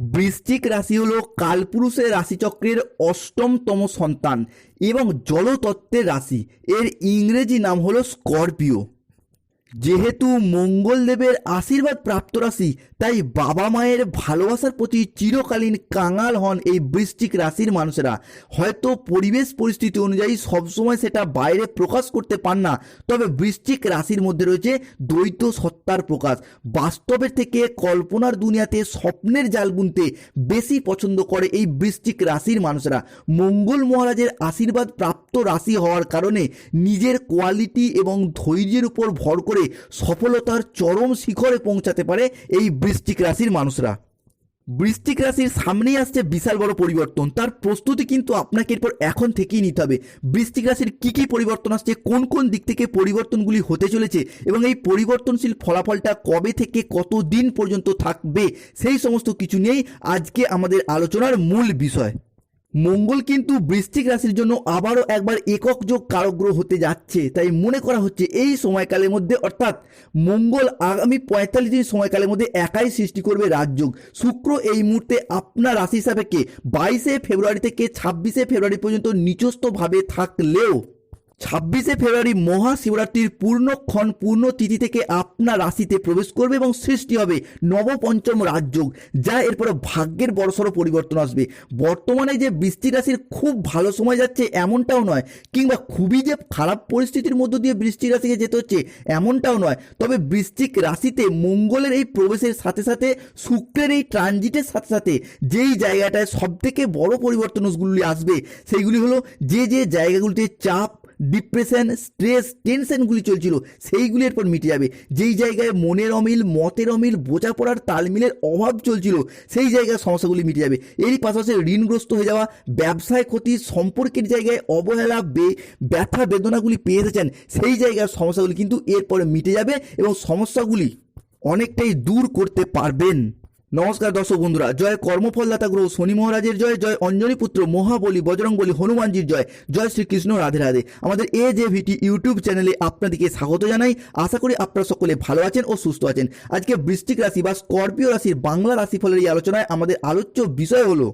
বৃশ্চিক রাশি হল কালপুরুষের রাশিচক্রের অষ্টমতম সন্তান এবং জলতত্ত্বের রাশি। এর ইংরেজি নাম হলো স্করপিও। যেহেতু মঙ্গলদেবের আশীর্বাদ প্রাপ্ত রাশি, তাই বাবা মায়ের ভালোবাসার প্রতি চিরকালীন কাঙাল হন এই বৃষ্টিক রাশির মানুষেরা। হয়তো পরিবেশ পরিস্থিতি অনুযায়ী সবসময় সেটা বাইরে প্রকাশ করতে পান না, তবে বৃষ্টিক রাশির মধ্যে রয়েছে দ্বৈত সত্তার প্রকাশ। বাস্তবের থেকে কল্পনার দুনিয়াতে স্বপ্নের জাল বুনতে বেশি পছন্দ করে এই বৃষ্টিক রাশির মানুষেরা। মঙ্গল মহারাজের আশীর্বাদ প্রাপ্ত রাশি হওয়ার কারণে নিজের কোয়ালিটি এবং ধৈর্যের উপর ভর করে সফলতার চরম শিখরে পৌঁছাতে পারে এই বৃষ্টিক রাশির মানুষরা। বৃষ্টিক রাশির সামনেই আসছে বিশাল বড় পরিবর্তন। তার প্রস্তুতি কিন্তু আপনাকে এরপর এখন থেকেই নিতে হবে। বৃষ্টিক রাশির কী কী পরিবর্তন আসছে, কোন কোন দিক থেকে পরিবর্তনগুলি হতে চলেছে এবং এই পরিবর্তনশীল ফলাফলটা কবে থেকে কত দিন পর্যন্ত থাকবে সেই সমস্ত কিছু নিয়েই আজকে আমাদের আলোচনার মূল বিষয়। মঙ্গল কিন্তু বৃশ্চিক রাশির জন্য আবারও একবার একক যোগ কারগ্রহ হতে যাচ্ছে। তাই মনে করা হচ্ছে এই সময়কালের মধ্যে, অর্থাৎ মঙ্গল আগামী পঁয়তাল্লিশ দিন সময়কালের মধ্যে একাই সৃষ্টি করবে রাজযোগ শুক্র এই মুহূর্তে আপনার রাশি হিসাবে কে বাইশে ফেব্রুয়ারি থেকে ছাব্বিশে ফেব্রুয়ারি পর্যন্ত নিচস্থভাবে থাকলেও ছাব্বিশে ফেব্রুয়ারি মহাশিবরাত্রির পূর্ণক্ষণ পূর্ণ তিথি থেকে আপনার রাশিতে প্রবেশ করবে এবং সৃষ্টি হবে নবপঞ্চম রাজযোগ, যা এরপরে ভাগ্যের বড়সড় পরিবর্তন আসবে। বর্তমানে যে বৃষ্টি রাশির খুব ভালো সময় যাচ্ছে এমনটাও নয়, কিংবা খুবই যে খারাপ পরিস্থিতির মধ্য দিয়ে বৃষ্টিক রাশিকে যেতে হচ্ছে এমনটাও নয়। তবে বৃষ্টিক রাশিতে মঙ্গলের এই প্রবেশের সাথে সাথে শুক্রের এই ট্রানজিটের সাথে সাথে যেই জায়গাটায় সবথেকে বড় পরিবর্তনগুলি আসবে, সেইগুলি হলো যে যে জায়গাগুলিতে চাপ ডিপ্রেশন স্ট্রেস টেনশনগুলি চলছিল সেইগুলি এরপর মিটে যাবে। যেই জায়গায় মনের অমিল, মতের অমিল, বোঝাপড়ার তালমিলের অভাব চলছিল, সেই জায়গায় সমস্যাগুলি মিটে যাবে। এরই পাশাপাশি ঋণগ্রস্ত হয়ে যাওয়া, ব্যবসায় ক্ষতি, সম্পর্কের জায়গায় অবহেলা, বে, ব্যথা, বেদনাগুলি পেয়ে এসেছেন সেই জায়গার সমস্যাগুলি কিন্তু এরপরে মিটে যাবে এবং সমস্যাগুলি অনেকটাই দূর করতে পারবেন। নমস্কার দর্শক বন্ধুরা, জয় কর্মফলদাতা গ্রহ শনি মহারাজের জয় জয় অঞ্জনী পুত্র মহাবলী বজরং বলি হনুমানজির জয় জয় শ্রীকৃষ্ণ রাধে রাধে। আমাদের এ যে ভিটি ইউটিউব চ্যানেলে আপনাদেরকে স্বাগত জানাই। আশা করি আপনারা সকলে ভালো আছেন ও সুস্থ আছেন। আজকে বৃষ্টিক রাশি বা স্করপিও রাশির বাংলা রাশিফলের এই আলোচনায় আমাদের আলোচ্য বিষয় হলো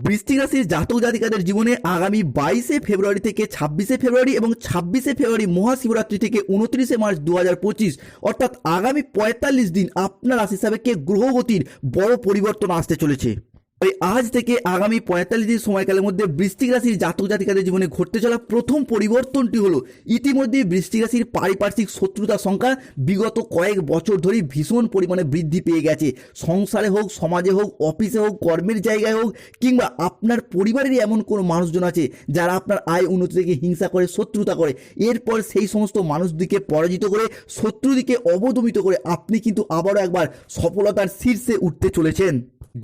বৃশ্চিক রাশির জাতক জাতিকাদের জীবনে আগামী বাইশে ফেব্রুয়ারি থেকে ছাব্বিশে ফেব্রুয়ারি এবং ছাব্বিশে ফেব্রুয়ারি মহাশিবরাত্রি থেকে উনত্রিশে মার্চ দু হাজার পঁচিশ, অর্থাৎ আগামী পঁয়তাল্লিশ দিন আপনার রাশি সাপেক্ষে গ্রহগতির বড় পরিবর্তন আসতে চলেছে? ওই আজ থেকে আগামী পঁয়তাল্লিশ দিন সময়কালের মধ্যে বৃশ্চিক রাশির জাতক জাতিকাদের জীবনে ঘটতে চলা প্রথম পরিবর্তনটি হলো, ইতিমধ্যে বৃশ্চিক রাশির পারিপার্শ্বিক শত্রুতার সংখ্যা বিগত কয়েক বছর ধরেই ভীষণ পরিমাণে বৃদ্ধি পেয়ে গেছে। সংসারে হোক, সমাজে হোক, অফিসে হোক, কর্মের জায়গায় হোক, কিংবা আপনার পরিবারেরই এমন কোনো মানুষজন আছে যারা আপনার আয় উন্নতি থেকে হিংসা করে, শত্রুতা করে। এরপর সেই সমস্ত মানুষদিকে পরাজিত করে, শত্রুদিকে অবদমিত করে আপনি কিন্তু আবারও একবার সফলতার শীর্ষে উঠতে চলেছেন।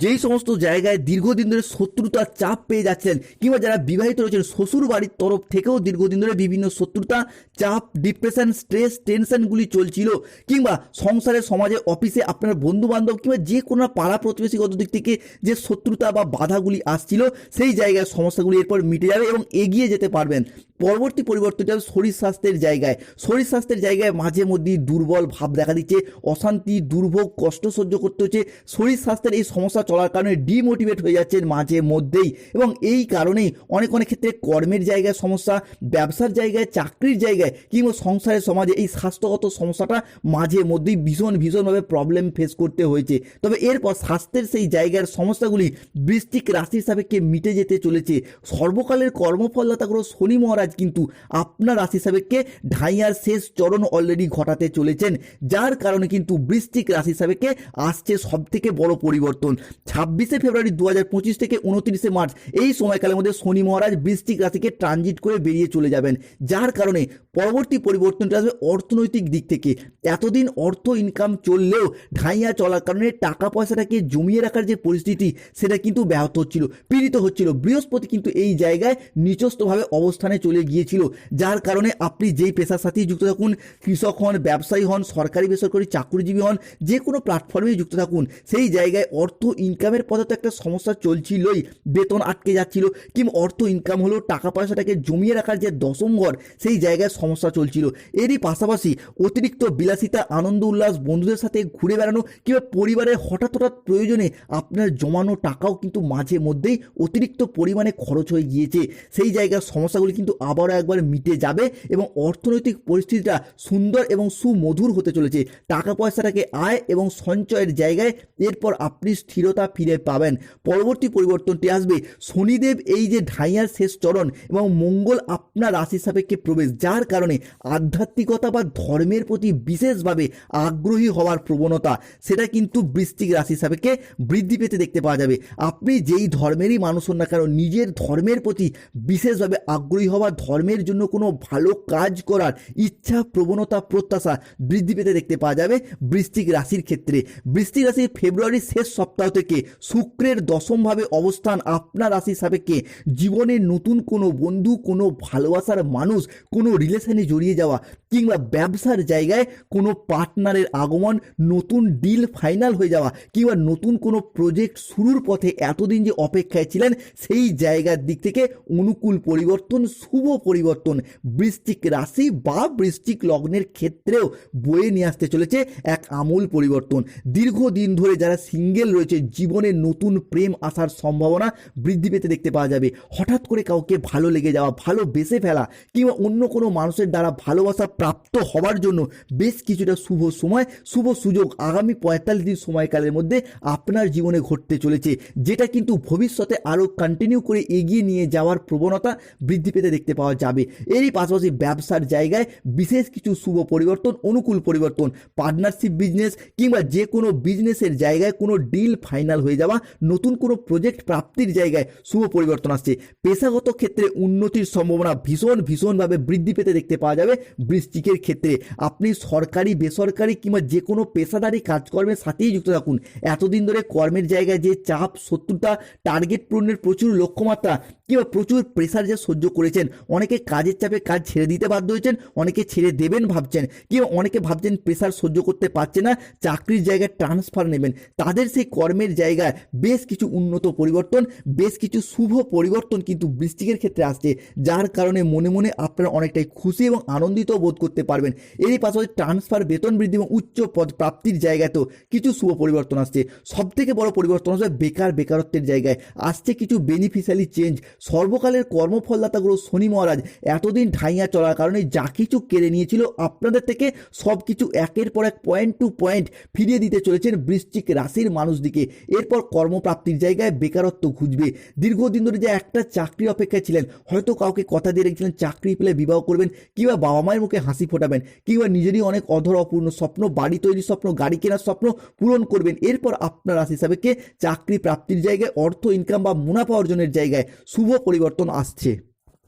যেই সমস্ত জায়গায় দীর্ঘদিন ধরে শত্রুতার চাপ পেয়ে যাচ্ছেন, কিংবা যারা বিবাহিত রয়েছেন শ্বশুর বাড়ির তরফ থেকেও দীর্ঘদিন ধরে বিভিন্ন শত্রুতা, চাপ ডিপ্রেশন স্ট্রেস টেনশনগুলি চলছিল, কিংবা সংসারে, সমাজে অফিসে আপনার বন্ধু বান্ধব কিংবা যে কোনো পাড়া প্রতিবেশীগত দিক থেকে যে শত্রুতা বা বাধাগুলি আসছিল, সেই জায়গায় সমস্যাগুলি এরপর মিটে যাবে এবং এগিয়ে যেতে পারবেন। পরবর্তী পরিবর্তনটা শরীর স্বাস্থ্যের জায়গায়। শরীর স্বাস্থ্যের জায়গায় মাঝে মধ্যেই দুর্বল ভাব দেখা দিচ্ছে, অশান্তি, দুর্ভোগ কষ্ট সহ্য করতে হচ্ছে। শরীর স্বাস্থ্যের এই সমস্যা চলার কারণে ডিমোটিভেট হয়ে যাচ্ছেন মাঝে মধ্যেই। এবং এই কারণেই অনেক অনেক ক্ষেত্রে কর্মের জায়গায় সমস্যা, ব্যবসার জায়গায়, চাকরির জায়গায় কিংবা সংসারের সমাজে এই স্বাস্থ্যগত সমস্যাটা মাঝে মধ্যেই ভীষণ, ভীষণভাবে প্রবলেম ফেস করতে হয়েছে। তবে এরপর স্বাস্থ্যের সেই জায়গার সমস্যাগুলি বৃষ্টিক রাশির সাপেক্ষে মিটে যেতে চলেছে। সর্বকালের কর্মফলদাতা গ্রহ শনি মহারাজ কিন্তু আপনার রাশি সাপেক্ষে ঢাইয়ার শেষ চরণ অলরেডি ঘটাতে চলেছেন, যার কারণে কিন্তু বৃষ্টিক রাশি সাপেক্ষে আসছে সব থেকে বড় পরিবর্তন। ছাব্বিশে ফেব্রুয়ারি দু হাজার পঁচিশ থেকে উনত্রিশে মার্চ, এই সময়কালের মধ্যে শনি মহারাজ বৃষ্টিক রাশিকে ট্রানজিট করে বেরিয়ে চলে যাবেন, যার কারণে পরবর্তী পরিবর্তনটা আসবে অর্থনৈতিক দিক থেকে। এতদিন অর্থ ইনকাম চললেও ঢাইয়া চলার কারণে টাকা পয়সাটাকে জমিয়ে রাখার যে পরিস্থিতি, সেটা কিন্তু ব্যাহত হচ্ছিল, পীড়িত হচ্ছিল। বৃহস্পতি কিন্তু এই জায়গায় নিচস্থভাবে অবস্থানে চলে গিয়েছিল, যার কারণে আপনি যেই পেশার সাথেই যুক্ত থাকুন, কৃষক হন, ব্যবসায়ী হন, সরকারি বেসরকারি চাকরিজীবী হন, যে কোনো প্ল্যাটফর্মেই যুক্ত থাকুন, সেই জায়গায় অর্থ ইনকামের পথে তো একটা সমস্যা চলছিলই। বেতন আটকে যাচ্ছিল কিংবা অর্থ ইনকাম হলেও টাকা পয়সাটাকে জমিয়ে রাখার যে দশম ঘর, সেই জায়গায় সমস্যা চলছিল। এরই পাশাপাশি অতিরিক্ত বিলাসিতা, আনন্দ, উল্লাস বন্ধুদের সাথে ঘুরে বেড়ানো কিংবা পরিবারের হঠাৎ হঠাৎ প্রয়োজনে আপনার জমানো টাকাও কিন্তু মাঝে মধ্যেই অতিরিক্ত পরিমাণে খরচ হয়ে গিয়েছে। সেই জায়গার সমস্যাগুলি কিন্তু আবারও একবার মিটে যাবে এবং অর্থনৈতিক পরিস্থিতিটা সুন্দর এবং সুমধুর হতে চলেছে। টাকা পয়সাটাকে আয় এবং সঞ্চয়ের জায়গায় এরপর আপনি স্থিরতা ফিরে পাবেন। পরবর্তী পরিবর্তনটি আসবে। শনিদেব এই যে ঢাইয়ার শেষ চরণ এবং মঙ্গল আপনার রাশি সাপেক্ষে প্রবেশ, যার কারণে আধ্যাত্মিকতা বা ধর্মের প্রতি বিশেষভাবে আগ্রহী হওয়ার প্রবণতা, সেটা কিন্তু বৃষ্টিক রাশি সাপেক্ষে বৃদ্ধি পেতে দেখতে পাওয়া যাবে। আপনি যেই ধর্মেরই মানুষ হন না কেন, নিজের ধর্মের প্রতি বিশেষভাবে আগ্রহী হওয়া, ধর্মের জন্য কোনো ভালো কাজ করার ইচ্ছা, প্রবণতা, প্রত্যাশা বৃদ্ধি পেতে দেখতে পাওয়া যাবে বৃষ্টিক রাশির ক্ষেত্রে। বৃষ্টিক রাশির ফেব্রুয়ারির শেষ সপ্তাহ থেকে শুক্রের দশমভাবে অবস্থান আপনার রাশির সাপেক্ষে জীবনের নতুন কোনো বন্ধু, কোনো ভালোবাসার মানুষ, কোনো রিলেশনে জড়িয়ে যাওয়া কিংবা ব্যবসার জায়গায় কোনো পার্টনারের আগমন, নতুন ডিল ফাইনাল হয়ে যাওয়া কিংবা নতুন কোনো প্রজেক্ট শুরুর পথে এতদিন যে অপেক্ষায় ছিলেন, সেই জায়গার দিক থেকে অনুকূল পরিবর্তন, শুভ পরিবর্তন বৃশ্চিক রাশি বা বৃষ্টিক লগ্নের ক্ষেত্রেও বয়ে নিয়ে আসতে চলেছে এক আমূল পরিবর্তন। দীর্ঘদিন ধরে যারা সিঙ্গেল রয়েছে জীবনে নতুন প্রেম আসার সম্ভাবনা বৃদ্ধি পেতে দেখতে পাওয়া যাবে। হঠাৎ করে কাউকে ভালো লেগে যাওয়া, ভালো বেসে ফেলা কিংবা অন্য কোনো মানুষের দ্বারা ভালোবাসা প্রাপ্ত হওয়ার জন্য বেশ কিছুটা শুভ সময়, শুভ সুযোগ আগামী পঁয়তাল্লিশ দিন সময়কালের মধ্যে আপনার জীবনে ঘটতে চলেছে, যেটা কিন্তু ভবিষ্যতে আরও কন্টিনিউ করে এগিয়ে নিয়ে যাওয়ার প্রবণতা বৃদ্ধি পেতে দেখতে পাওয়া যাবে। এরই পাশাপাশি ব্যবসার জায়গায় বিশেষ কিছু শুভ পরিবর্তন, অনুকূল পরিবর্তন পার্টনারশিপ বিজনেস কিংবা যে কোনো বিজনেসের জায়গায় কোনো ডিল ফাইনাল হয়ে যাওয়া নতুন কোনো প্রজেক্ট প্রাপ্তির জায়গায় শুভ পরিবর্তন আসছে। পেশাগত ক্ষেত্রে উন্নতির সম্ভাবনা ভীষণ, ভীষণভাবে বৃদ্ধি পেতে দেখতে পাওয়া যাবে বৃশ্চিকের ক্ষেত্রে। আপনি সরকারি, বেসরকারি কিংবা যে কোনো পেশাদারি কাজকর্মের সাথেই যুক্ত থাকুন। এতদিন ধরে কর্মের জায়গায় যে চাপ, শত্রুতা টার্গেট পূরণের প্রচুর লক্ষ্যমাত্রা কিংবা প্রচুর প্রেশার যে সহ্য করেছেন, অনেকে কাজের চাপে কাজ ছেড়ে দিতে বাধ্য হয়েছেন, অনেকে ছেড়ে দেবেন ভাবছেন কিংবা অনেকে ভাবছেন প্রেসার সহ্য করতে পারছে না, চাকরির জায়গায় ট্রান্সফার নেবেন। তাদের সেই কর্মের জায়গায় বেশ কিছু উন্নত পরিবর্তন, বেশ কিছু শুভ পরিবর্তন কিন্তু বৃষ্টিকের ক্ষেত্রে আসছে, যার কারণে মনে মনে আপনারা অনেকটাই খুশি এবং আনন্দিত বোধ করতে পারবেন। এরই পাশাপাশি ট্রান্সফার বেতন বৃদ্ধি এবং উচ্চ পদ প্রাপ্তির জায়গাতেও কিছু শুভ পরিবর্তন আসছে। সব থেকে বড় পরিবর্তন আসবে বেকার বেকারত্বের জায়গায়। আসছে কিছু বেনিফিশিয়ালি চেঞ্জ সর্বকালের কর্মফলদাতাগুলো শনি মহারাজ এতদিন ঢাইয়া চলার কারণে যা কিছু কেড়ে নিয়েছিল আপনাদের থেকে সব কিছু একের পর এক পয়েন্ট টু পয়েন্ট ফিরিয়ে দিতে চলেছেন বৃশ্চিক রাশির মানুষদিকে। এরপর কর্মপ্রাপ্তির জায়গায় বেকারত্ব খুঁজবে দীর্ঘদিন ধরে যে একটা চাকরি অপেক্ষায় ছিলেন, হয়তো কাউকে কথা দিয়ে রেখেছিলেন, চাকরি পেলে বিবাহ করবেন, কিংবা বাবা মায়ের মুখে হাসি ফোটাবেন, কিংবা নিজেরই অনেক অধর অপূর্ণ স্বপ্ন, বাড়ি তৈরির স্বপ্ন, গাড়ি কেনার স্বপ্ন পূরণ করবেন। এরপর আপনার রাশি হিসাবেকে চাকরি প্রাপ্তির জায়গায় অর্থ ইনকাম বা মুনাফা অর্জনের জায়গায় শুভ পরিবর্তন আসছে।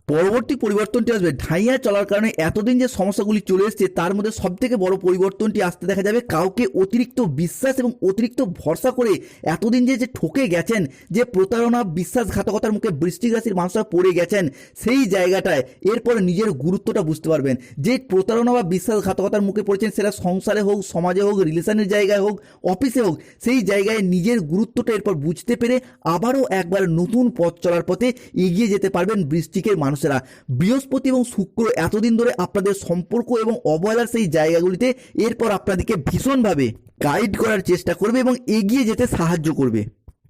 পরবর্তী পরিবর্তনটি আসবে। ঢাইয়া চলার কারণে এতদিন যে সমস্যাগুলি চলে এসছে, তার মধ্যে সব থেকে বড় পরিবর্তনটি আসতে দেখা যাবে কাউকে অতিরিক্ত বিশ্বাস এবং অতিরিক্ত ভরসা করে এতদিন যে যে ঠকে গেছেন, যে প্রতারণা, বিশ্বাসঘাতকতার মুখে বৃষ্টিক রাশির মানুষরা পড়ে গেছেন, সেই জায়গাটায় এরপর নিজের গুরুত্বটা বুঝতে পারবেন। যে প্রতারণা বা বিশ্বাসঘাতকতার মুখে পড়েছেন, সেটা সংসারে হোক, সমাজে হোক, রিলেশনের জায়গায় হোক, অফিসে হোক, সেই জায়গায় নিজের গুরুত্বটা এরপর বুঝতে পেরে আবারও একবার নতুন পথ চলার পথে এগিয়ে যেতে পারবেন বৃষ্টিকের মানুষেরা বৃহস্পতি এবং শুক্র এতদিন ধরে আপনাদের সম্পর্ক এবং অবহেলার সেই জায়গাগুলিতে এরপর আপনাদেরকে ভীষণভাবে গাইড করার চেষ্টা করবে এবং এগিয়ে যেতে সাহায্য করবে।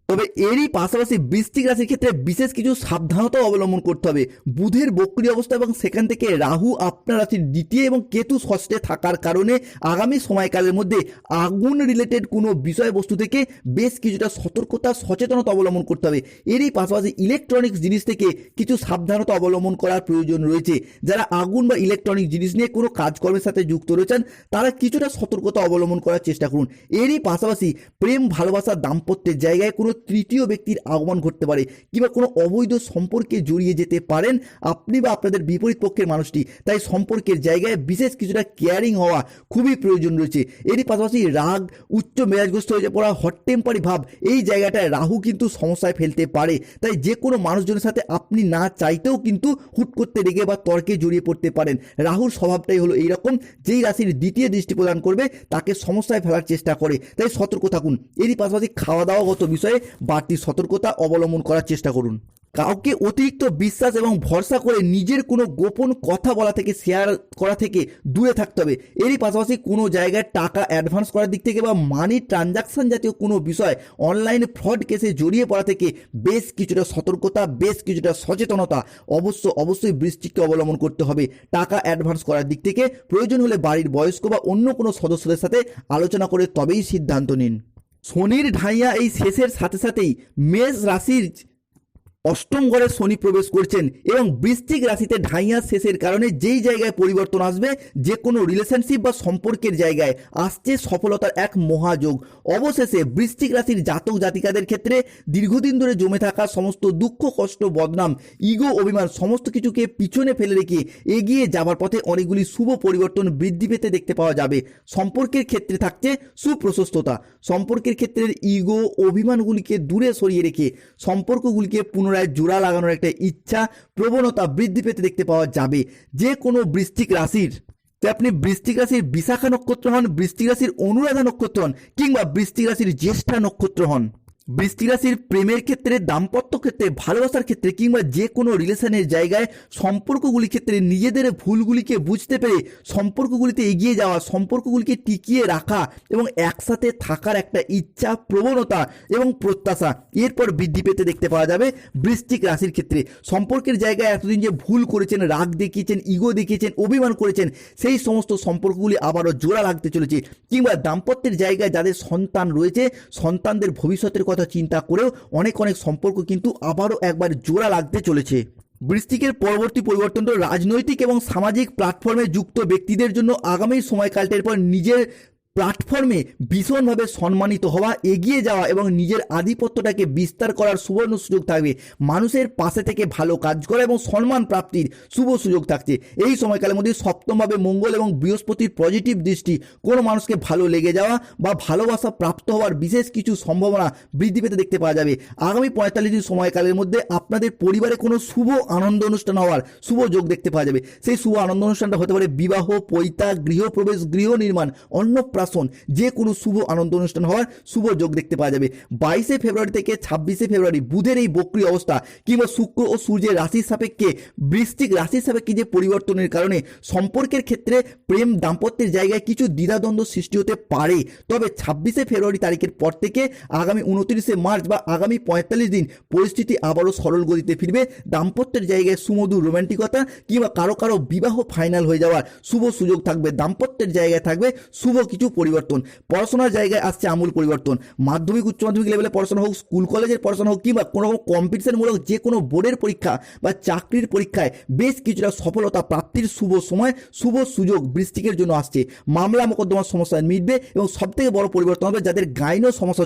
তবে এরই পাশাপাশি বৃষ্টিক রাশির ক্ষেত্রে বিশেষ কিছু সাবধানতা অবলম্বন করতে হবে। বুধের বক্রি অবস্থা এবং সেখান থেকে রাহু আপনার রাশির দ্বিতীয় এবং কেতু ষষ্ঠে থাকার কারণে আগামী সময়কালের মধ্যে আগুন রিলেটেড কোনো বিষয়বস্তু থেকে বেশ কিছুটা সতর্কতা, সচেতনতা অবলম্বন করতে হবে। এরই পাশাপাশি ইলেকট্রনিক্স জিনিস থেকে কিছু সাবধানতা অবলম্বন করার প্রয়োজন রয়েছে। যারা আগুন বা ইলেকট্রনিক জিনিস নিয়ে কোনো কাজকর্মের সাথে যুক্ত রয়েছেন, তারা কিছুটা সতর্কতা অবলম্বন করার চেষ্টা করুন। এরই পাশাপাশি প্রেম, ভালোবাসা, দাম্পত্যের জায়গায় কোনো তৃতীয় ব্যক্তির আগমন ঘটতে পারে কিংবা কোনো অবৈধ সম্পর্কে জড়িয়ে যেতে পারেন আপনি বা আপনাদের বিপরীত পক্ষের মানুষটি। তাই সম্পর্কের জায়গায় বিশেষ কিছুটা কেয়ারিং হওয়া খুবই প্রয়োজন রয়েছে। এরই পাশাপাশি রাগ, উচ্চ মেজাজগ্রস্ত হয়ে পড়া হট টেম্পারি ভাব এই জায়গাটায় রাহু কিন্তু সমস্যায় ফেলতে পারে। তাই যে কোনো মানুষজনের সাথে আপনি না চাইতেও কিন্তু হুট করতে রেগে বা তর্কে জড়িয়ে পড়তে পারেন। রাহুর স্বভাবটাই হলো এইরকম। যেই রাশির দ্বিতীয় দৃষ্টি প্রদান করবে, তাকে সমস্যায় ফেলার চেষ্টা করে। তাই সতর্ক থাকুন। এরই পাশাপাশি খাওয়া দাওয়াগত বিষয়ে বাড়তি সতর্কতা অবলম্বন করার চেষ্টা করুন। কাউকে অতিরিক্ত বিশ্বাস এবং ভরসা করে নিজের কোনো গোপন কথা বলা থেকে শেয়ার করা থেকে দূরে থাকতে হবে। এরই পাশাপাশি কোনো জায়গায় টাকা অ্যাডভান্স করার দিক থেকে বা মানি ট্রানজাকশন জাতীয় কোনো বিষয় অনলাইন ফ্রড কেসে জড়িয়ে পড়া থেকে বেশ কিছুটা সতর্কতা, বেশ কিছুটা সচেতনতা অবশ্য অবশ্যই বৃষ্টিকে অবলম্বন করতে হবে। টাকা অ্যাডভান্স করার দিক থেকে প্রয়োজন হলে বাড়ির বয়স্ক বা অন্য কোনো সদস্যদের সাথে আলোচনা করে তবেই সিদ্ধান্ত নিন। শনির ঢাইয়া এই শেষের সাথে সাথেই মেষ রাশির অষ্টম ঘরে শনি প্রবেশ করছেন এবং বৃশ্চিক রাশিতে ঢাইয়া শেষের কারণে যেই জায়গায় পরিবর্তন আসবে, যে কোনো রিলেশনশিপ বা সম্পর্কের জায়গায় আসছে সফলতার এক মহাযোগ। অবশেষে বৃশ্চিক রাশির জাতক জাতিকাদের ক্ষেত্রে দীর্ঘদিন ধরে জমে থাকা সমস্ত দুঃখ, কষ্ট, বদনাম ইগো অভিমান সমস্ত কিছুকে পিছনে ফেলে রেখে এগিয়ে যাবার পথে অনেকগুলি শুভ পরিবর্তন বৃদ্ধি পেতে দেখতে পাওয়া যাবে। সম্পর্কের ক্ষেত্রে থাকছে সুপ্রশস্ততা। সম্পর্কের ক্ষেত্রে ইগো অভিমানগুলিকে দূরে সরিয়ে রেখে সম্পর্কগুলিকে পুনরায় জোড়া লাগানোর একটা ইচ্ছা, প্রবণতা বৃদ্ধি পেতে দেখতে পাওয়া যাবে। যে কোনো বৃষ্টিক রাশির, তো আপনি বৃষ্টিক রাশির বিশাখা নক্ষত্র হন বৃষ্টিক রাশির অনুরাধা নক্ষত্র হন, কিংবা বৃষ্টিক রাশির জ্যেষ্ঠা নক্ষত্র হন। বৃষ্টিক রাশির প্রেমের ক্ষেত্রে, দাম্পত্য ক্ষেত্রে, ভালোবাসার ক্ষেত্রে কিংবা যে কোনো রিলেশনের জায়গায় সম্পর্কগুলির ক্ষেত্রে নিজেদের ভুলগুলিকে বুঝতে পেরে সম্পর্কগুলিতে এগিয়ে যাওয়া, সম্পর্কগুলিকে টিকিয়ে রাখা এবং একসাথে থাকার একটা ইচ্ছা, প্রবণতা এবং প্রত্যাশা এরপর বৃদ্ধি পেতে দেখতে পাওয়া যাবে বৃষ্টিক রাশির ক্ষেত্রে। সম্পর্কের জায়গায় এতদিন যে ভুল করেছেন, রাগ দেখিয়েছেন ইগো দেখিয়েছেন, অভিমান করেছেন, সেই সমস্ত সম্পর্কগুলি আবারও জোড়া লাগতে চলেছে কিংবা দাম্পত্যের জায়গায় যাদের সন্তান রয়েছে, সন্তানদের ভবিষ্যতের কথা চিন্তা করেও অনেক অনেক সম্পর্ক কিন্তু আবারও একবার জোড়া লাগতে চলেছে। বৃষ্টিকের পরবর্তী পরিবর্তনটা রাজনৈতিক এবং সামাজিক প্ল্যাটফর্মে যুক্ত ব্যক্তিদের জন্য আগামী সময়কালটার পর নিজের প্ল্যাটফর্মে ভীষণভাবে সম্মানিত হওয়া, এগিয়ে যাওয়া এবং নিজের আধিপত্যটাকে বিস্তার করার সুবর্ণ সুযোগ থাকবে। মানুষের পাশে থেকে ভালো কাজ করা এবং সম্মান প্রাপ্তির শুভ সুযোগ থাকছে। এই সময়কালের মধ্যে সপ্তমভাবে মঙ্গল এবং বৃহস্পতির পজিটিভ দৃষ্টি, কোনো মানুষকে ভালো লেগে যাওয়া বা ভালোবাসা প্রাপ্ত হওয়ার বিশেষ কিছু সম্ভাবনা বৃদ্ধি পেতে দেখতে পাওয়া যাবে। আগামী পঁয়তাল্লিশ দিন সময়কালের মধ্যে আপনাদের পরিবারে কোনো শুভ আনন্দ অনুষ্ঠান হওয়ার শুভ যোগ দেখতে পাওয়া যাবে। সেই শুভ আনন্দ অনুষ্ঠানটা হতে পারে বিবাহ পৈতা গৃহপ্রবেশ, গৃহ নির্মাণ অন্নপ্রাশন যে কোনো শুভ আনন্দ অনুষ্ঠান হওয়ার শুভ যোগ দেখতে পাওয়া যাবে। বাইশে ফেব্রুয়ারি থেকে ছাব্বিশে ফেব্রুয়ারি বুধের এই বক্রি অবস্থা কিংবা শুক্র ও সূর্যের রাশির সাপেক্ষে বৃশ্চিক রাশির সাপেক্ষে যে পরিবর্তনের কারণে সম্পর্কের ক্ষেত্রে প্রেম দাম্পত্যের জায়গায় কিছু দ্বিধাদ্বন্দ্ব সৃষ্টি হতে পারে। তবে ছাব্বিশে ফেব্রুয়ারি তারিখের পর থেকে আগামী উনত্রিশে মার্চ বা আগামী পঁয়তাল্লিশ দিন পরিস্থিতি আবারও সরল গতিতে ফিরবে। দাম্পত্যের জায়গায় সুমধুর রোমান্টিকতা কিংবা কারও কারও বিবাহ ফাইনাল হয়ে যাওয়ার শুভ সুযোগ থাকবে। দাম্পত্যের জায়গায় থাকবে শুভ কিছু পরিবর্তন। পড়াশোনার জায়গায় আসছে আমূল পরিবর্তন। মাধ্যমিক, উচ্চ মাধ্যমিক লেভেলে পড়াশোনা হোক স্কুল কলেজের পড়াশোনা হোক, কিংবা কোনো রকম কম্পিটিশনমূলক যে কোনো বোর্ডের পরীক্ষা বা চাকরির পরীক্ষায় বেশ কিছুটা সফলতা প্রাপ্তির শুভ সময়, শুভ সুযোগ বৃষ্টিকের জন্য আসছে। মামলা মোকদ্দমার সমস্যা মিটবে এবং সবথেকে বড় পরিবর্তন হবে যাদের গাইনও সমস্যা